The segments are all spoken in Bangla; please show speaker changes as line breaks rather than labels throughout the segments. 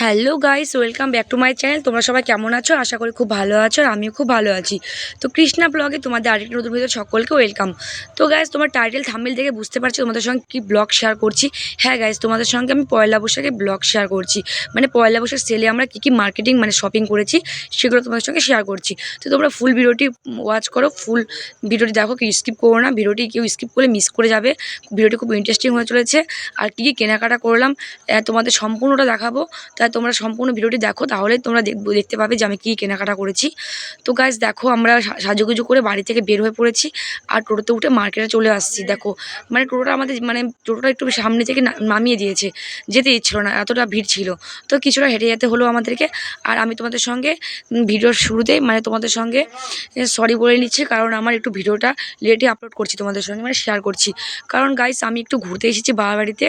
Hello guys, welcome back to my channel. তোমরা সবাই কেমন আছো? আশা করি খুব ভালো আছো আর আমিও খুব ভালো আছি। তো কৃষ্ণা ব্লগে তোমাদের আরেকটি নতুন ভিডিও সকলকে ওয়েলকাম। তো গাইস, তোমার টাইটেল থাম্বেল দেখে বুঝতে পারছ তোমাদের সঙ্গে কি ব্লগ শেয়ার করছি। হ্যাঁ গাইস, তোমাদের সঙ্গে আমি পয়লা বৈশাখে ব্লগ শেয়ার করছি। মানে পয়লা বৈশাখ সেলে আমরা কী কী মার্কেটিং মানে শপিং করেছি, সেগুলো তোমাদের সঙ্গে শেয়ার করছি। তো তোমরা ফুল ভিডিওটি ওয়াচ করো ফুল ভিডিওটি দেখো কি স্কিপ করো না। ভিডিওটি কেউ স্কিপ করলে মিস করে যাবে। ভিডিওটি খুব ইন্টারেস্টিং হয়ে চলেছে। আর কী কী কেনাকাটা করলাম তোমাদের সম্পূর্ণটা দেখাবো। তাই তোমরা সম্পূর্ণ ভিডিওটি দেখো, তাহলে তোমরা দেখতে পাবে যে আমি কী কেনাকাটা করেছি। তো গাইজ দেখো আমরা সাজুগুজু করে বাড়ি থেকে বের হয়ে পড়েছি আর টোটোতে উঠে মার্কেটে চলে আসছি, দেখো। মানে টোটোটা আমাদের মানে টোটোটা একটু সামনে থেকে নামিয়ে দিয়েছে, যেতে ইচ্ছিল না, এতটা ভিড় ছিল। তো কিছুটা হেঁটে যেতে হলো আমাদেরকে আর আমি তোমাদের সঙ্গে ভিডিওর শুরুতেই মানে তোমাদের সঙ্গে সরি বলে নিচ্ছি কারণ আমার একটু ভিডিওটা লেটে আপলোড করছি তোমাদের সঙ্গে মানে শেয়ার করছি। কারণ গাইস আমি একটু ঘুরতে এসেছি বাবা বাড়িতে।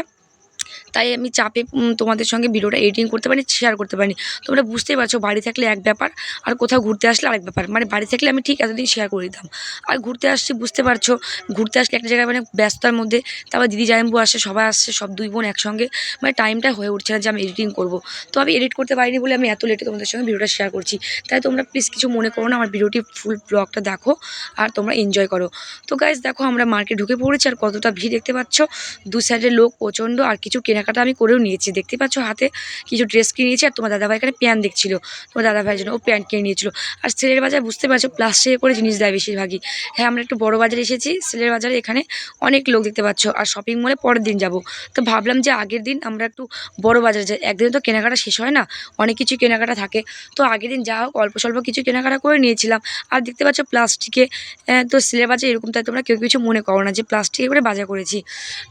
তাই আমি চাপে তোমাদের সঙ্গে ভিডিওটা এডিটিং করতে পারি শেয়ার করতে পারি তোমরা বুঝতেই পারছ, বাড়ি থাকলে এক ব্যাপার, আর কোথাও ঘুরতে আসলে আরেক ব্যাপার। মানে বাড়ি থাকলে আমি ঠিক এতদিন শেয়ার করে দিতাম। আর ঘুরতে আসছি, বুঝতে পারছ, ঘুরতে আসলে একটা জায়গায় মানে ব্যস্ততার মধ্যে, তারপর দিদি জায়ম্বু আসে, সবাই আসছে সব দুই বোন একসঙ্গে মানে টাইমটা হয়ে উঠছে না যে আমি এডিটিং করব। তো আমি এডিট করতে পারিনি বলে আমি এত লেটে তোমাদের সঙ্গে ভিডিওটা শেয়ার করছি। তাই তোমরা প্লিজ কিছু মনে করো না, আমার ভিডিওটি ফুল ব্লগটা দেখো, আর তোমরা এনজয় করো। তো গাইজ দেখো আমরা মার্কেট ঢুকে পড়েছি, আর কতটা ভিড় দেখতে পাচ্ছ। দু সাইডে লোক প্রচণ্ড, আর কিছু কেনাকাটা আমি করেও নিয়েছি। দেখতে পাচ্ছ হাতে কিছু ড্রেস কিনে নিয়েছি আর তোমার দাদাভাই এখানে প্যান্ট দেখছিল। তোমার দাদাভাইয়ের জন্য ও প্যান্ট কিনে নিয়েছিল। আর সেলের বাজার বুঝতে পারছ প্লাস্টিকে করে জিনিস দেয় বেশিরভাগই। হ্যাঁ আমরা একটু বড় বাজারে এসেছি সেলের বাজারে এখানে অনেক লোক দেখতে পাচ্ছ। আর শপিং মলে পরের দিন যাব। তো ভাবলাম যে আগের দিন আমরা একটু বড় বাজারে যাই। একদিনে তো কেনাকাটা শেষ হয় না অনেক কিছু কেনাকাটা থাকে। তো আগের দিন যা হোক অল্প স্বল্প কিছু কেনাকাটা করে নিয়েছিলাম। আর দেখতে পাচ্ছ প্লাস্টিকে আহ, তো সিলের বাজার এরকম তাই তোমরা কেউ কিছু মনে করো না যে প্লাস্টিকে করে বাজার করেছি।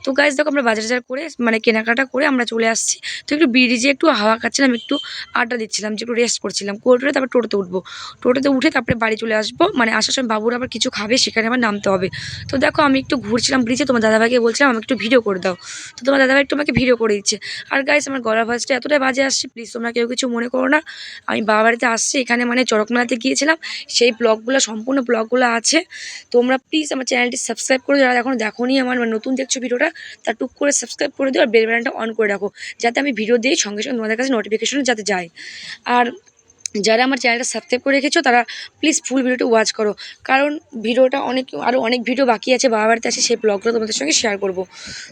তো গাছ দেখো আমরা বাজার করে মানে কেনাকাটা করে আমরা চলে আসছি। তো একটু ব্রিজে একটু হাওয়া খাচ্ছিলাম, একটু আড্ডা দিচ্ছিলাম, যে একটু রেস্ট করছিলাম। করে টোরে তারপর টোটোতে উঠবো। টোটোতে উঠে তারপরে বাড়ি চলে আসব। মানে আসার সময় বাবুর আবার কিছু খাবে, সেখানে আবার নামতে হবে। তো দেখো আমি একটু ঘুরছিলাম ব্রিজে তোমার দাদাভাইকে বলছিলাম, আমাকে একটু ভিডিও করে দাও। তো তোমার দাদাভাই একটু আমাকে ভিডিও করে দিচ্ছে। আর গাইস আমার গলার ভয়েসটা এতটাই বাজে আসছে প্লিজ তোমরা কেউ কিছু মনে করো না। আমি বাবা বাড়িতে আসছি, এখানে মানে চড়ক মেলাতে গিয়েছিলাম। সেই ব্লগগুলো, সম্পূর্ণ ব্লগগুলো আছে। তোমরা প্লিজ আমার চ্যানেলটি সাবস্ক্রাইব করে যারা এখনও দেখো নি আমার নতুন দেখছ ভিডিওটা তা টুক করে সাবস্ক্রাইব করে দিও আর বেল বাটনটা অন করে রাখো। যাতে আমি ভিডিও দিই সঙ্গে সঙ্গে তোমাদের কাছে নোটিফিকেশন যাতে যায়। আর যারা আমার চ্যানেলটা সাবস্ক্রাইব করে রেখেছো, তারা প্লিজ ফুল ভিডিওটা ওয়াচ করো। কারণ ভিডিওটা অনেক আরও অনেক ভিডিও বাকি আছে, বাবা বাড়িতে আছে, সেই ব্লগগুলো তোমাদের সঙ্গে শেয়ার করব।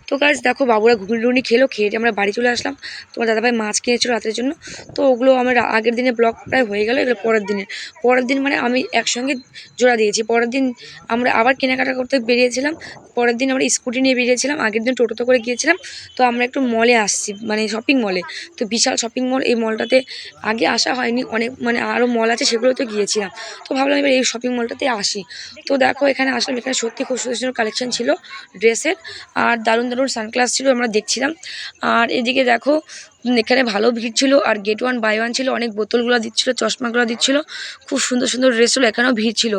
তো কাজ দেখো বাবুরা ঘুগনি টুগনি খেলো, খেয়ে আমরা বাড়ি চলে আসলাম। তোমার দাদাভাই মাছ কিনেছিল রাতের জন্য। তো ওগুলো আমার আগের দিনে ব্লগ প্রায় হয়ে গেলো, এগুলো পরের দিনে পরের দিন মানে আমি একসঙ্গে জোড়া দিয়েছি। পরের দিন আমরা আবার কেনাকাটা করতে বেরিয়েছিলাম। পরের দিন আমরা স্কুটি নিয়ে বেরিয়েছিলাম। আগের দিন টোটোতে করে গিয়েছিলাম। তো আমরা একটু মলে আসছি মানে শপিং মলে তো বিশাল শপিং মল এই মলটাতে আগে আসা হয়নি, অনেক মানে আরও মল আছে সেগুলোতে গিয়েছিলাম। তো ভাবলাম এবার এই শপিং মলটাতে আসি। তো দেখো এখানে আসলাম, এখানে সত্যি খুব সুন্দর সুন্দর কালেকশন ছিল ড্রেসের আর দারুণ দারুণ সানগ্লাস ছিল, আমরা দেখছিলাম। আর এদিকে দেখো এখানে ভালো ভিড় ছিল আর গেট ওয়ান বাই ওয়ান ছিল, অনেক বোতলগুলো দিচ্ছিল, চশমাগুলো দিচ্ছিল, খুব সুন্দর সুন্দর ড্রেস ছিল, এখানেও ভিড় ছিল।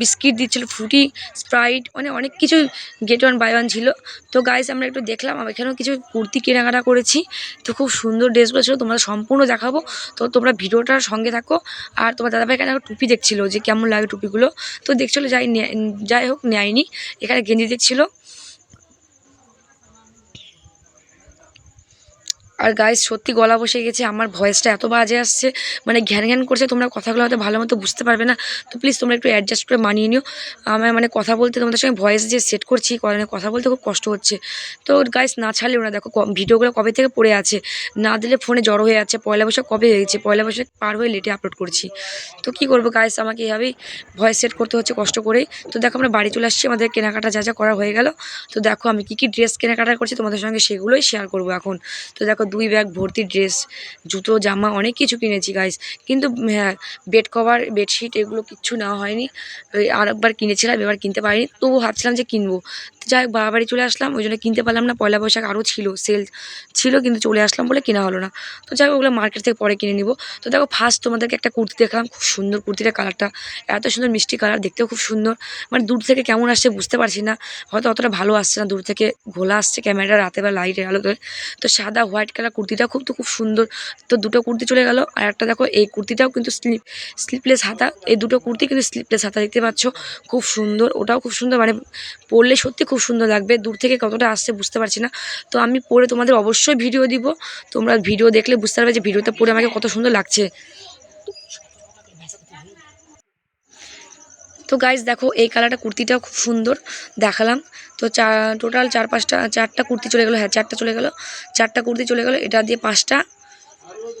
বিস্কিট দিচ্ছিল, ফ্রুটি স্প্রাইট মানে অনেক কিছু গেট ওয়ান বাই ওয়ান ছিল। তো গাইস আমরা একটু দেখলাম এখানেও কিছু কুর্তি কেনাকাটা করেছি। তো খুব সুন্দর ড্রেসগুলো ছিল তোমরা সম্পূর্ণ দেখাবো। তো তোমরা ভিডিওটার সঙ্গে থাকো, আর তোমার দাদাভাই এখানে টুপি দেখছিলো, যে কেমন লাগে টুপিগুলো। তো দেখছিলো, যাই যাই হোক, নেয়নি। এখানে গেঞ্জি দেখছিলো। আর গাইস সত্যি গলা বসে গেছে, আমার ভয়েসটা এত বাজে আসছে মানে ঘ্যান ঘ্যান করছে, তোমরা কথাগুলো হয়তো ভালো মতো বুঝতে পারবে না, তো প্লিজ তোমরা একটু অ্যাডজাস্ট করে মানিয়ে নিও। আমার মানে কথা বলতে তোমাদের সঙ্গে ভয়েস যে সেট করছি মানে কথা বলতে খুব কষ্ট হচ্ছে। তো গাইস না ছাড়লেও না, দেখো ভিডিওগুলো কবে থেকে পড়ে আছে, না দিলে ফোনে জড়ো হয়ে যাচ্ছে পয়লা বৈশাখ কবে হয়েছে, পয়লা বৈশাখ পার হয়ে লেটে আপলোড করছি। তো কি করব গাইস আমাকে এভাবেই ভয়েস সেট করতে হচ্ছে কষ্ট করেই। তো দেখো, আমরা বাড়ি চলে আসছি, আমাদের কেনাকাটা যা যা করা হয়ে গেল। তো দেখো, আমি কী কী ড্রেস কেনাকাটা করছি, তোমাদের সঙ্গে সেগুলোই শেয়ার করব এখন। তো দেখো দুই ব্যাগ ভর্তি ড্রেস, জুতো, জামা, অনেক কিছু কিনেছি গাইস কিন্তু হ্যাঁ বেড কভার বেডশিট এগুলো কিচ্ছু নেওয়া হয়নি। ওই আরেকবার কিনেছিলাম, এবার কিনতে পারিনি। তবু ভাবছিলাম যে কিনবো। যাই হোক বাড়ি চলে আসলাম, ওই জন্য কিনতে পারলাম না, পয়লা বৈশাখ আরও ছিল সেল ছিল, কিন্তু চলে আসলাম বলে কেনা হলো না। তো যাই হোক, ওগুলো মার্কেট থেকে পরে কিনে নিব। তো দেখো ফার্স্ট তোমাদেরকে একটা কুর্তি দেখলাম, খুব সুন্দর কুর্তিটার কালারটা এত সুন্দর মিষ্টি কালার দেখতেও খুব সুন্দর। মানে দূর থেকে কেমন আসছে বুঝতে পারছি না। হয়তো অতটা ভালো আসছে না, দূর থেকে ঘোলা আসছে ক্যামেরা রাতে বা লাইটের আলোতে। তো সাদা হোয়াইট কালার কুর্তিটা খুব, তো খুব সুন্দর। তো দুটো কুর্তি চলে গেল, আর একটা দেখো, এই কুর্তিটাও কিন্তু স্লিপ স্লিপলেস হাতা। এই দুটো কুর্তি কিন্তু স্লিপলেস হাতা দেখতে পাচ্ছ, খুব সুন্দর, ওটাও খুব সুন্দর। মানে পরলে সত্যি খুব সুন্দর লাগবে। দূর থেকে কতটা আসছে বুঝতে পারছি না। তো আমি পরে তোমাদের অবশ্যই ভিডিও দিব। তোমরা ভিডিও দেখলে বুঝতে পারবে যে ভিডিওতে পরে আমাকে কত সুন্দর লাগছে। তো গাইজ দেখো, এই কালারটা কুর্তিটাও খুব সুন্দর দেখালাম। তো টোটাল চার পাঁচটা, চারটা কুর্তি চলে গেলো। হ্যাঁ চারটা চলে গেলো। চারটা কুর্তি চলে গেলো। এটা দিয়ে পাঁচটা।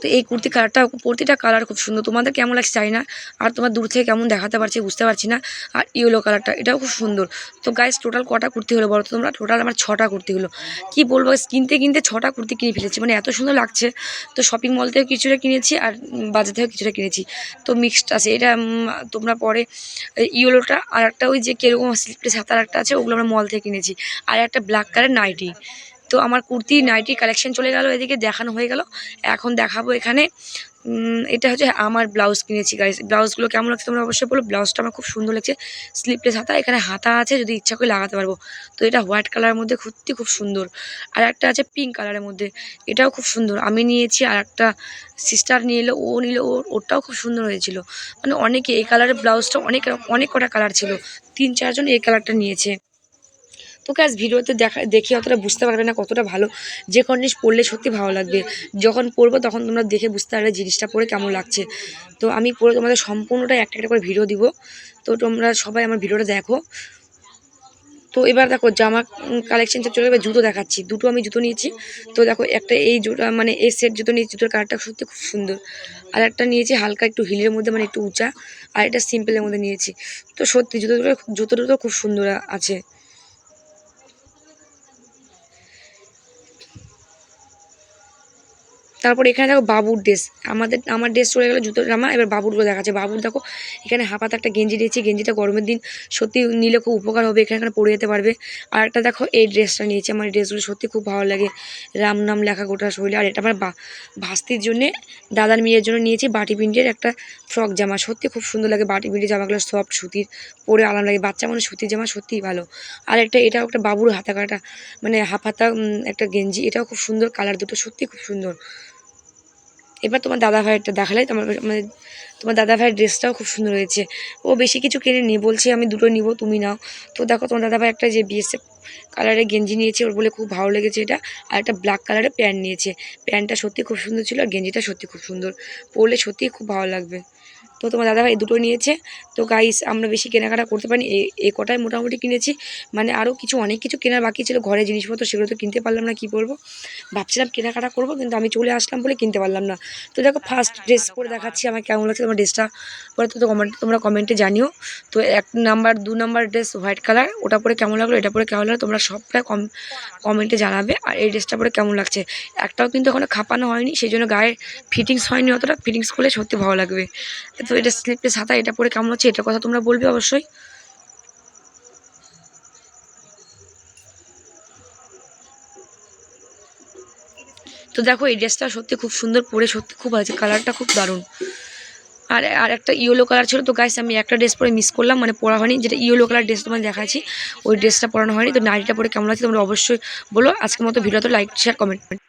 তো এই কুর্তি কালারটা প্রতিটা কালার খুব সুন্দর। তোমাদের কেমন লাগছে চাই না, আর তোমার দূর থেকে কেমন দেখাতে পারছি বুঝতে পারছি না। আর ইয়েলো কালারটা, এটাও খুব সুন্দর। তো গাইজ টোটাল কটা কুর্তি হলো বলো তোমরা? টোটাল আমার ছটা কুর্তি হলো। কি বলব কিনতে কিনতে ছটা কুর্তি কিনে ফেলেছি। মানে এত সুন্দর লাগছে। তো শপিং মল থেকে কিছুটা কিনেছি আর বাজার থেকেও কিছুটা কিনেছি। তো মিক্সড আছে। এটা তোমরা পরে ইয়েলোটা আর একটা ওই যে কীরকম স্লিপটা সাঁতার একটা আছে, ওগুলো আমরা মল থেকে কিনেছি। আর একটা ব্ল্যাক কালার নাইটি তো আমার কুর্তি নাইটি কালেকশন চলে গেল, এদিকে দেখানো হয়ে গেল। এখন দেখাবো এখানে এটা হচ্ছে আমার ব্লাউজ কিনেছি গাইস ব্লাউজগুলো কেমন লাগছে তোমরা অবশ্যই বলো। ব্লাউজটা আমার খুব সুন্দর লাগছে। স্লিপলেস হাতা, এখানে হাতা আছে, যদি ইচ্ছা করে লাগাতে পারব। তো এটা হোয়াইট কালারের মধ্যে কুর্তি খুব সুন্দর। আর একটা আছে পিঙ্ক কালারের মধ্যে, এটাও খুব সুন্দর। আমি নিয়েছি আর একটা সিস্টার নিয়ে এলো, ও নিল, ওর ওটাও খুব সুন্দর হয়েছিল। মানে অনেকে এই কালারের ব্লাউজটা অনেক অনেক কটা কালার ছিল। তিন, চারজন এই কালারটা নিয়েছে। তো গ্যাস ভিডিওতে দেখা, দেখে অতটা বুঝতে পারবে না কতটা ভালো। যে কোনো জিনিস পরলে সত্যি ভালো লাগবে। যখন পরবো তখন তোমরা দেখে বুঝতে পারবে জিনিসটা পরে কেমন লাগছে। তো আমি পরে তোমাদের সম্পূর্ণটা একটা একটা করে ভিডিও দিব। তো তোমরা সবাই আমার ভিডিওটা দেখো। তো এবার দেখো জামা কালেকশনটা চলে এবার জুতো দেখাচ্ছি। দুটো আমি জুতো নিয়েছি। তো দেখো একটা এই জুতো মানে এই সেট জুতো নিয়েছি, জুতোর কালারটা সত্যি খুব সুন্দর। আর একটা নিয়েছি হালকা একটু হিলের মধ্যে মানে একটু উঁচা। আর এটা সিম্পলের মধ্যে নিয়েছি। তো সত্যি জুতো দুটো জুতো দুটো খুব সুন্দর আছে। তারপর এখানে দেখো বাবুর ড্রেস আমাদের, আমার ড্রেস চলে গেলো জুতোর জামা, এবার বাবুরগুলো দেখাচ্ছে। বাবুর দেখো, এখানে হাফাতে একটা গেঞ্জি দিয়েছি। গেঞ্জিটা গরমের দিন, সত্যি নিলে খুব উপকার হবে, এখানে এখানে পরে যেতে পারবে। আর একটা দেখো, এই ড্রেসটা নিয়েছি। আমার ড্রেসগুলো সত্যি খুব ভালো লাগে। রাম নাম লেখা গোটা শরীরে। আর এটা আমার ভাস্তির জন্যে, দাদার মেয়ের জন্য নিয়েছি বাটি প্রিন্টের একটা ফ্রক জামা। সত্যি খুব সুন্দর লাগে বাটি প্রিন্টের জামাগুলো সফট সুতির, পরে আরাম লাগে। বাচ্চা মানুষ সুতির জামা সত্যিই ভালো। আর একটা, এটাও একটা বাবুর হাতা কাটা মানে হাফ হাতা একটা গেঞ্জি। এটাও খুব সুন্দর, কালার দুটো সত্যি খুব সুন্দর। এবার তোমার দাদা ভাইয়েরটা দেখালে তোমার মানে তোমার দাদা ভাইয়ের ড্রেসটাও খুব সুন্দর হয়েছে। ও বেশি কিছু কিনে নি, বলছে আমি দুটো নিব, তুমি নাও। তো দেখো তোমার দাদা ভাই একটা যে বিএসএফ কালারের গেঞ্জি নিয়েছে, ওর বলে খুব ভালো লেগেছে এটা। আর একটা ব্ল্যাক কালারের প্যান্ট নিয়েছে। প্যান্টটা সত্যি খুব সুন্দর ছিল আর গেঞ্জিটা সত্যি খুব সুন্দর। পরলে সত্যিই খুব ভালো লাগবে। তো তোমার দাদাভাই দুটো নিয়েছে। তো গাইস আমরা বেশি কেনাকাটা করতে এই এই কটাই মোটামুটি কিনেছি। মানে আরও কিছু, অনেক কিছু কেনার বাকি ছিল। ঘরে জিনিসপত্র সেগুলো তো কিনতে পারলাম না, কী করব ভাবছিলাম কেনাকাটা করব, কিন্তু আমি চলে আসলাম বলে কিনতে পারলাম না। তো দেখো ফার্স্ট ড্রেস পরে দেখাচ্ছি আমার কেমন লাগছে তোমার ড্রেসটা পরে তো কমেন্ট তোমরা কমেন্টে জানিও। তো এক নাম্বার দু নাম্বার ড্রেস হোয়াইট কালার ওটা পরে কেমন লাগল, এটা পরে কেমন লাগল, তোমরা সবটা কম কমেন্টে জানাবে। আর এই ড্রেসটা পরে কেমন লাগছে? একটাও কিন্তু এখনও খাপানো হয়নি, সেই জন্য গায়ে ফিটিংস হয়নি অতটা। ফিটিংস করলে সত্যি ভালো লাগবে। তো এটা স্লিপলেস হাতা এটা পরে কেমন হচ্ছে এটার কথা তোমরা বলবে অবশ্যই। তো দেখো এই ড্রেসটা সত্যি খুব সুন্দর পরে সত্যি খুব আছে কালারটা খুব দারুণ। আর আর একটা ইয়েলো কালার ছিল, তো গাইস আমি একটা ড্রেস পরে মিস করলাম মানে পরা হয়নি, যেটা ইয়েলো কালার ড্রেস তোমার দেখাচ্ছি, ওই ড্রেসটা পরানো হয়নি, তো নাইটিটা পরে কেমন আছে তোমরা অবশ্যই বলো, আজকের মতো ভিডিও তো লাইক শেয়ার কমেন্ট